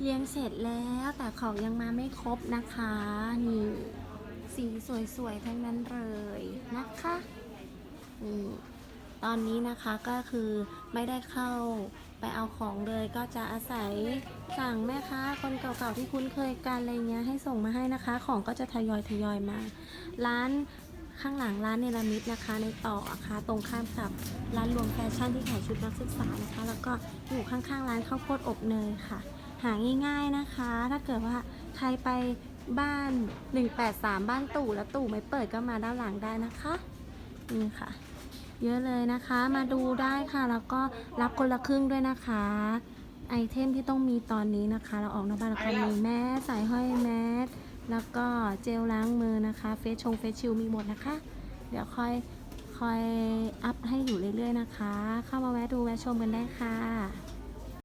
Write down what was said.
เลี้ยงเสร็จแล้วแต่ของยังมาไม่ครบนะคะ นี่ สีสวยๆทั้งนั้นเลยนะคะนี่ตอนนี้นะคะก็คือไม่ได้เข้าไปเอาของเลยก็จะอาศัยสั่งแม่ค้าคนเก่าๆที่คุ้นเคยกันอะไรเงี้ยให้ส่งมาให้นะคะ ของก็จะทยอยทยอยมา ร้านข้างหลังร้านเนลามิดนะคะ ในต่ออะค่ะตรงข้ามกับร้านรวมแฟชั่นที่ขายชุดนักศึกษานะคะ แล้วก็อยู่ข้างๆร้านข้าวโพดอบเนยค่ะ หาง่ายๆนะคะ ถ้าเกิดว่าใครไปบ้าน 183 บ้านตู่แล้วตู่ไม่เปิดก็มาด้านหลังได้นะคะนี่ค่ะ เยอะเลยนะคะมาดูได้ค่ะ แล้วก็รับคนละครึ่งด้วยนะคะ ไอเทมที่ต้องมีตอนนี้นะคะ เราออกนอกบ้านเราก็มีแมสใส่ห้อยแมสแล้วก็เจลล้างมือนะคะเฟสชงเฟสชิลมีหมดนะคะ เดี๋ยวค่อยคอยอัพให้อยู่เรื่อยๆนะคะ เข้ามาแวะดูแวะชมกันได้ค่ะ